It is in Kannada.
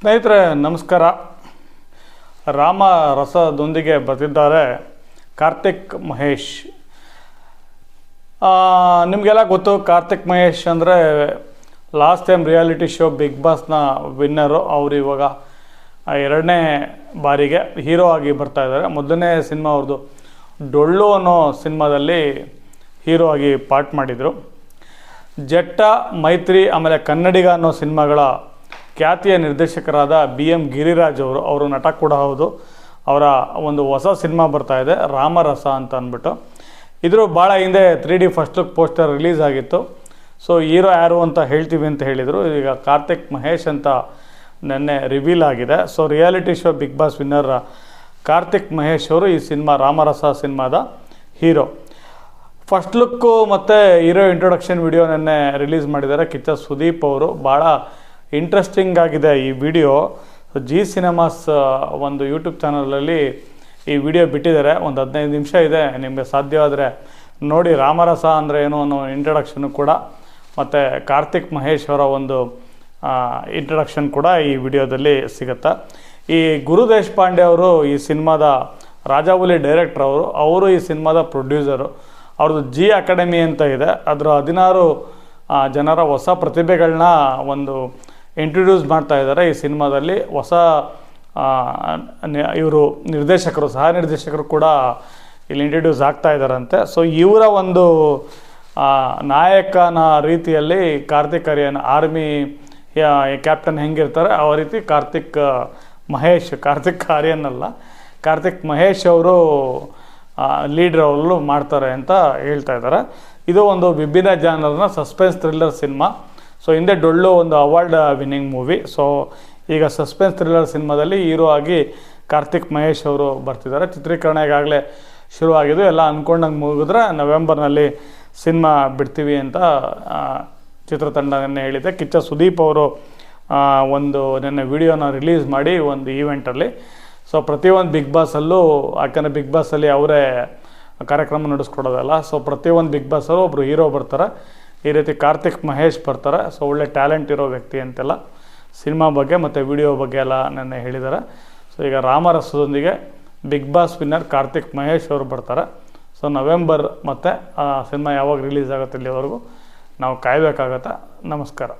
ಸ್ನೇಹಿತರೆ, ನಮಸ್ಕಾರ. ರಾಮ ರಸದೊಂದಿಗೆ ಬರೆದಿದ್ದಾರೆ ಕಾರ್ತಿಕ್ ಮಹೇಶ್. ನಿಮಗೆಲ್ಲ ಗೊತ್ತು, ಕಾರ್ತಿಕ್ ಮಹೇಶ್ ಅಂದರೆ last time reality show big ಬಾಸ್ನ winner ಅವರು ಇವಾಗ ಎರಡನೇ ಬಾರಿಗೆ ಹೀರೋ ಆಗಿ ಬರ್ತಾ ಇದ್ದಾರೆ. ಮೊದಲನೇ ಸಿನಿಮಾ ಅವ್ರದ್ದು ಡೊಳ್ಳು ಅನ್ನೋ ಸಿನಿಮಾದಲ್ಲಿ ಹೀರೋ ಆಗಿ ಪಾರ್ಟ್ ಮಾಡಿದರು. ಜಟ್ಟ, ಮೈತ್ರಿ, ಆಮೇಲೆ ಕನ್ನಡಿಗ ಅನ್ನೋ ಸಿನಿಮಾಗಳ ಖ್ಯಾತಿಯ ನಿರ್ದೇಶಕರಾದ ಬಿ ಎಂ ಗಿರಿರಾಜ್ ಅವರು ಅವರು ನಟ ಕೂಡ ಹೌದು. ಅವರ ಒಂದು ಹೊಸ ಸಿನಿಮಾ ಬರ್ತಾ ಇದೆ, ರಾಮರಸ ಅಂತ ಅಂದ್ಬಿಟ್ಟು. ಇದ್ರ ಭಾಳ ಹಿಂದೆ three D first look poster release ಆಗಿತ್ತು. ಸೊ, ಹೀರೋ ಯಾರು ಅಂತ ಹೇಳ್ತೀವಿ ಅಂತ ಹೇಳಿದರು. ಈಗ ಕಾರ್ತಿಕ್ ಮಹೇಶ್ ಅಂತ ನೆನ್ನೆ ರಿವೀಲ್ ಆಗಿದೆ. So, reality show Bigg Boss winner Karthik Mahesh ಅವರು ಈ ಸಿನಿಮಾ, ರಾಮರಸ ಸಿನಿಮಾದ ಹೀರೋ. ಫಸ್ಟ್ ಲುಕ್ಕು ಮತ್ತು ಹೀರೋ ಇಂಟ್ರೊಡಕ್ಷನ್ ವಿಡಿಯೋ ನೆನ್ನೆ ರಿಲೀಸ್ ಮಾಡಿದ್ದಾರೆ ಕಿಚ್ಚ ಸುದೀಪ್ ಅವರು. ಭಾಳ ಇಂಟ್ರೆಸ್ಟಿಂಗ್ ಆಗಿದೆ ಈ ವಿಡಿಯೋ ಜಿ ಸಿನಿಮಾಸ್ ಒಂದು ಯೂಟ್ಯೂಬ್ ಚಾನಲಲ್ಲಿ ಈ ವಿಡಿಯೋ ಬಿಟ್ಟಿದ್ದಾರೆ. ಒಂದು ಹದಿನೈದು ನಿಮಿಷ ಇದೆ, ನಿಮಗೆ ಸಾಧ್ಯವಾದರೆ ನೋಡಿ, ರಾಮರಸ ಅಂದರೆ ಏನು ಅನ್ನೋ ಇಂಟ್ರಡಕ್ಷನು ಕೂಡ. ಮತ್ತು ಕಾರ್ತಿಕ್ ಮಹೇಶ್ ಅವರ ಒಂದು ಇಂಟ್ರಡಕ್ಷನ್ ಕೂಡ ಈ ವಿಡಿಯೋದಲ್ಲಿ ಸಿಗುತ್ತೆ. ಈ ಗುರು ದೇಶಪಾಂಡೆ ಅವರು ಈ ಸಿನಿಮಾದ ರಾಜಾವುಲಿ ಡೈರೆಕ್ಟರ್ ಅವರು ಅವರು ಈ ಸಿನಿಮಾದ ಪ್ರೊಡ್ಯೂಸರು ಅವ್ರದ್ದು ಜಿ ಅಕಾಡೆಮಿ ಅಂತ ಇದೆ. ಅದರ ಹದಿನಾರು ಜನರ ಹೊಸ ಪ್ರತಿಭೆಗಳನ್ನ ಒಂದು ಇಂಟ್ರೊಡ್ಯೂಸ್ ಮಾಡ್ತಾ ಇದ್ದಾರೆ. ಈ ಸಿನಿಮಾದಲ್ಲಿ ಹೊಸ ಇವರು ನಿರ್ದೇಶಕರು ಸಹ ನಿರ್ದೇಶಕರು ಕೂಡ ಇಲ್ಲಿ ಇಂಟ್ರಡ್ಯೂಸ್ ಆಗ್ತಾ ಇದ್ದಾರಂತೆ. ಸೊ ಇವರ ಒಂದು ನಾಯಕನ ರೀತಿಯಲ್ಲಿ ಕಾರ್ತಿಕ್ ಆರ್ಯನ್ ಆರ್ಮಿ ಕ್ಯಾಪ್ಟನ್ ಹೆಂಗಿರ್ತಾರೆ ಆ ರೀತಿ ಕಾರ್ತಿಕ್, ಮಹೇಶ್, ಕಾರ್ತಿಕ್ ಆರ್ಯನ್ ಅಲ್ಲ, ಕಾರ್ತಿಕ್ ಮಹೇಶ್ ಅವರು ಲೀಡ್ರ್ ಅವರು ಮಾಡ್ತಾರೆ ಅಂತ ಹೇಳ್ತಾ ಇದ್ದಾರೆ. ಇದು ಒಂದು ವಿಭಿನ್ನ ಜಾನರ್ನ ಸಸ್ಪೆನ್ಸ್ ಥ್ರಿಲ್ಲರ್ ಸಿನಿಮಾ. ಸೊ ಹಿಂದೆ ಡೊಳ್ಳು ಒಂದು ಅವಾರ್ಡ್ ವಿನ್ನಿಂಗ್ ಮೂವಿ ಸೊ ಈಗ ಸಸ್ಪೆನ್ಸ್ ಥ್ರಿಲ್ಲರ್ ಸಿನಿಮಾದಲ್ಲಿ ಹೀರೋ ಆಗಿ ಕಾರ್ತಿಕ್ ಮಹೇಶ್ ಅವರು ಬರ್ತಿದ್ದಾರೆ. ಚಿತ್ರೀಕರಣ ಈಗಾಗಲೇ ಶುರುವಾಗಿದ್ದು, ಎಲ್ಲ ಅಂದ್ಕೊಂಡಂಗೆ ಮುಗಿದ್ರೆ ನವೆಂಬರ್ನಲ್ಲಿ ಸಿನಿಮಾ ಬಿಡ್ತೀವಿ ಅಂತ ಚಿತ್ರತಂಡ ಹೇಳಿದೆ. ಕಿಚ್ಚ ಸುದೀಪ್ ಅವರು ಒಂದು ನಿನ್ನೆ ವಿಡಿಯೋನ ರಿಲೀಸ್ ಮಾಡಿ ಒಂದು ಈವೆಂಟಲ್ಲಿ ಸೊ ಪ್ರತಿಯೊಂದು ಬಿಗ್ ಬಾಸಲ್ಲೂ ಯಾಕಂದರೆ ಬಿಗ್ ಬಾಸಲ್ಲಿ ಅವರೇ ಕಾರ್ಯಕ್ರಮ ನಡೆಸ್ಕೊಡೋದಲ್ಲ. ಸೊ ಪ್ರತಿಯೊಂದು ಬಿಗ್ ಬಾಸಲ್ಲೂ ಒಬ್ಬರು ಹೀರೋ ಬರ್ತಾರೆ. ಈ ರೀತಿ ಕಾರ್ತಿಕ್ ಮಹೇಶ್ ಬರ್ತಾರೆ. ಸೊ ಒಳ್ಳೆ ಟ್ಯಾಲೆಂಟ್ ಇರೋ ವ್ಯಕ್ತಿ ಅಂತೆಲ್ಲ ಸಿನಿಮಾ ಬಗ್ಗೆ ಮತ್ತು ವಿಡಿಯೋ ಬಗ್ಗೆ ಎಲ್ಲ ನೆನ್ನೆ ಹೇಳಿದ್ದಾರೆ. ಸೊ ಈಗ ರಾಮರಸದೊಂದಿಗೆ Bigg Boss winner Karthik Mahesh ಅವರು ಬರ್ತಾರೆ. ಸೊ ನವೆಂಬರ್ ಮತ್ತು, ಆ, ಸಿನಿಮಾ ಯಾವಾಗ ರಿಲೀಸ್ ಆಗುತ್ತೆ ಇಲ್ಲಿವರೆಗೂ ನಾವು ಕಾಯಬೇಕಾಗತ್ತೆ. ನಮಸ್ಕಾರ.